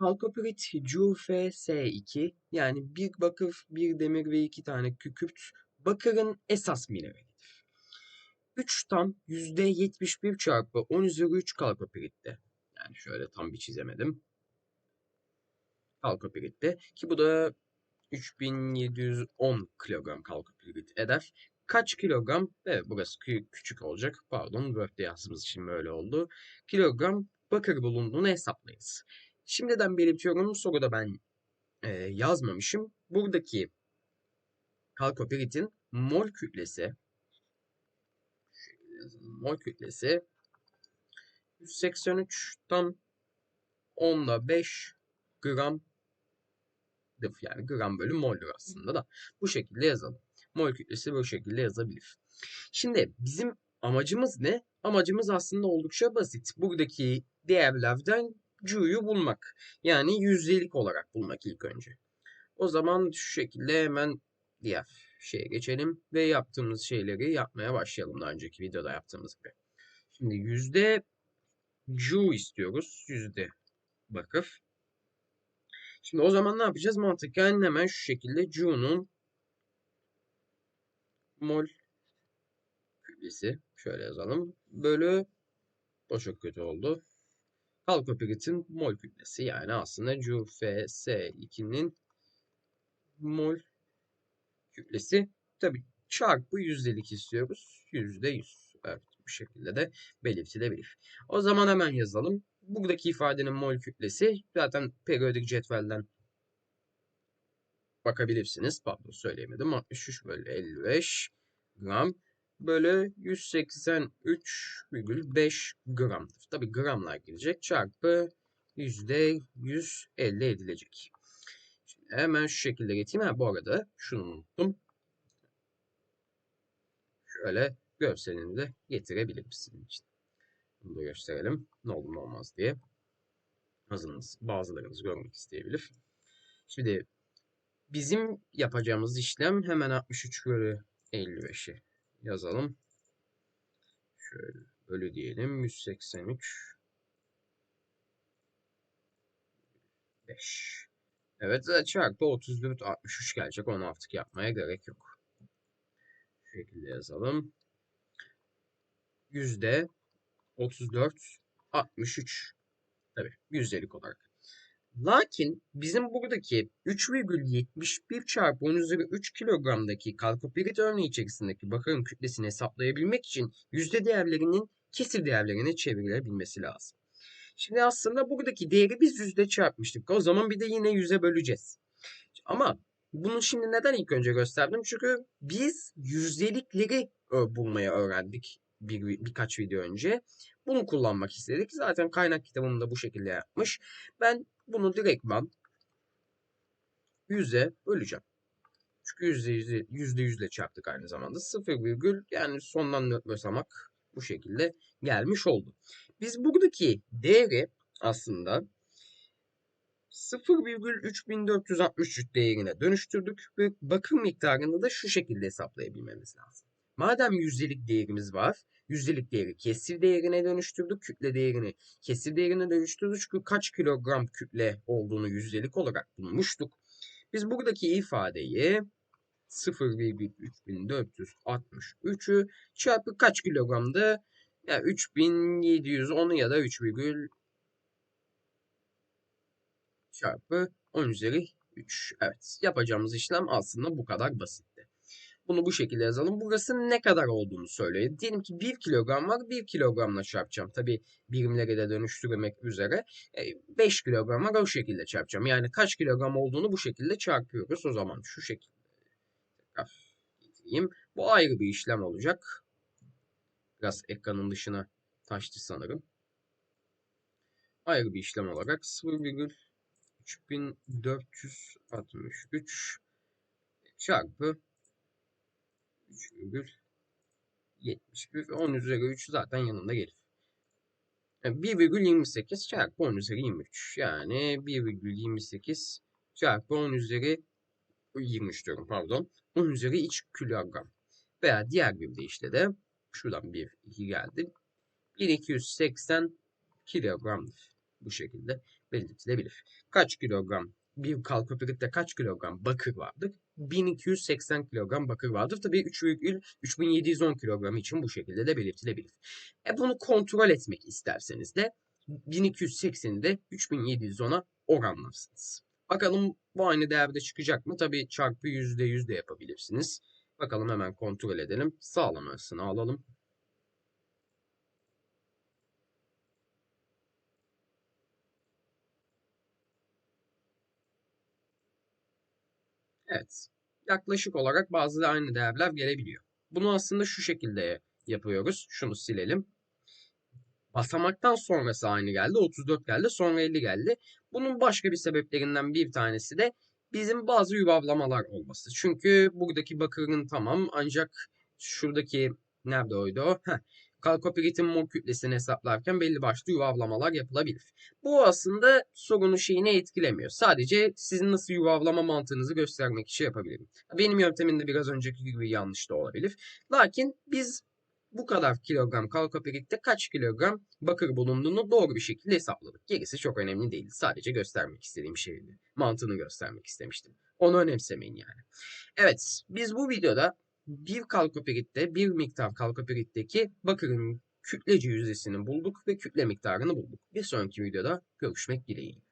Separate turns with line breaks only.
Kalkopirit CuFS2 yani bir bakır, bir demir ve iki tane kükürt bakırın esas mineralidir. 3 tam %71 çarpı 10 üzeri 3 kalkopiritte. Yani şöyle tam bir çizemedim. Kalkopiritte ki bu da 3710 kilogram kalkopirit eder. Kaç kilogram? Evet burası küçük olacak. Pardon Word'de yazdığımız için böyle oldu. Kilogram bakır bulunduğunu hesaplayınız. Şimdiden belirtiyorum soruda ben e, yazmamışım. Buradaki kalkopiritin mol kütlesi mol kütlesi 183 tam 10'da 5 gram yani gram bölü moldür aslında da bu şekilde yazalım. Mol kütlesi bu şekilde yazabilir. Şimdi bizim amacımız ne? Amacımız aslında oldukça basit. Buradaki değerlerden C'yu bulmak. Yani yüzdelik olarak bulmak ilk önce. O zaman şu şekilde hemen diğer şeye geçelim ve yaptığımız şeyleri yapmaya başlayalım daha önceki videoda yaptığımız gibi. Şimdi yüzde Cu istiyoruz. Yüzde bakır. Şimdi o zaman ne yapacağız? Mantıken hemen şu şekilde Cu'nun mol kütlesi şöyle yazalım. Bölü o çok kötü oldu. Halkopiritin mol kütlesi yani aslında CuFS2'nin mol kütlesi tabi çarpı yüzdelik istiyoruz. Yüzde yüz. Evet bu şekilde de belirtilebilir. O zaman hemen yazalım. Buradaki ifadenin mol kütlesi zaten periyodik cetvelden bakabilirsiniz. Pardon söyleyemedim. 63 bölü 55 gram bölü 183,5 gramdır. Tabi gramlar gelecek çarpı yüzde yüz elde edilecek. Şimdi hemen şu şekilde getireyim. Ha, bu arada şunu unuttum. Şöyle görselini de getirebilirim sizin için. Bunu da gösterelim. Ne olur ne olmaz diye. Azınız, bazılarınız görmek isteyebilir. Şimdi bizim yapacağımız işlem hemen 63 bölü 55'i yazalım. Şöyle bölü diyelim. 183 5. Evet çarpı 34 63 gelecek. Onu artık yapmaya gerek yok. Şu şekilde yazalım. Yüzde 34 63. Tabi yüzdelik olarak. Lakin bizim buradaki 3,71 çarpı 10 üzeri 3 kilogramdaki kalkopirit örneği içerisindeki bakırın kütlesini hesaplayabilmek için yüzde değerlerinin kesir değerlerine çevrilebilmesi lazım. Şimdi aslında buradaki değeri biz yüzde çarpmıştık. O zaman bir de yine yüze böleceğiz. Ama bunu şimdi neden ilk önce gösterdim? Çünkü biz yüzdelikleri bulmayı öğrendik bir, birkaç video önce. Bunu kullanmak istedik. Zaten kaynak kitabımda bu şekilde yapmış. Ben bunu direktman yüze böleceğim. Çünkü yüzde yüzde, yüzde yüzle çarptık aynı zamanda. Sıfır virgül yani sondan basamak bu şekilde gelmiş oldu. Biz buradaki değeri aslında 0,3463 değerine dönüştürdük ve bakım miktarını da şu şekilde hesaplayabilmemiz lazım. Madem yüzdelik değerimiz var, yüzdelik değeri kesir değerine dönüştürdük. Kütle değerini kesir değerine dönüştürdük. Çünkü kaç kilogram kütle olduğunu yüzdelik olarak bulmuştuk. Biz buradaki ifadeyi 0,3463'ü çarpı kaç kilogramdı? Yani 3710 ya da 3, çarpı 10 üzeri 3. Evet yapacağımız işlem aslında bu kadar basitti. Bunu bu şekilde yazalım. Burası ne kadar olduğunu söyleyin. Diyelim ki 1 kilogram var. 1 kilogramla çarpacağım. Tabi birimlere de dönüştürmek üzere. 5 e, kilogram var. O şekilde çarpacağım. Yani kaç kilogram olduğunu bu şekilde çarpıyoruz. O zaman şu şekilde getireyim. Bu ayrı bir işlem olacak. Biraz ekranın dışına taştı sanırım. Ayrı bir işlem olarak 0,3463 çarpı 3,71 10 üzeri 3 zaten yanında gelir. Yani 1,28 çarpı 10 üzeri 23. Yani 1,28 çarpı 10 üzeri 23 diyorum pardon. 10 üzeri 3 kilogram. Veya diğer bir deyişle de şuradan 1, 2 geldi. 1280 kilogramdır. Bu şekilde belirtilebilir. Kaç kilogram bir kalkopiritte kaç kilogram bakır vardır? 1280 kilogram bakır vardır. Tabii 3,3710 kilogram için bu şekilde de belirtilebilir. E bunu kontrol etmek isterseniz de 1280'i de 3710'a oranlarsınız. Bakalım bu aynı değerde çıkacak mı? Tabii çarpı %100 de yapabilirsiniz. Bakalım hemen kontrol edelim. Sağlam arasını alalım. Evet. Yaklaşık olarak bazı aynı değerler gelebiliyor. Bunu aslında şu şekilde yapıyoruz. Şunu silelim. Basamaktan sonrası aynı geldi. 34 geldi. Sonra 50 geldi. Bunun başka bir sebeplerinden bir tanesi de bizim bazı yuvarlamalar olması. Çünkü buradaki bakırın tamam ancak şuradaki nerede oydu? Heh. Kalkopiritin mol kütlesini hesaplarken belli başlı yuvarlamalar yapılabilir. Bu aslında sorunun şeyini etkilemiyor. Sadece sizin nasıl yuvarlama mantığınızı göstermek için yapabilirim. Benim yöntemimde biraz önceki gibi yanlış da olabilir. Lakin biz bu kadar kilogram kalkopiritte kaç kilogram bakır bulunduğunu doğru bir şekilde hesapladık. Gerisi çok önemli değil. Sadece göstermek istediğim şeydi. Mantığını göstermek istemiştim. Onu önemsemeyin yani. Evet, biz bu videoda bir kalkopiritte, bir miktar kalkopiritteki bakırın kütlece yüzdesini bulduk ve kütle miktarını bulduk. Bir sonraki videoda görüşmek dileğiyle.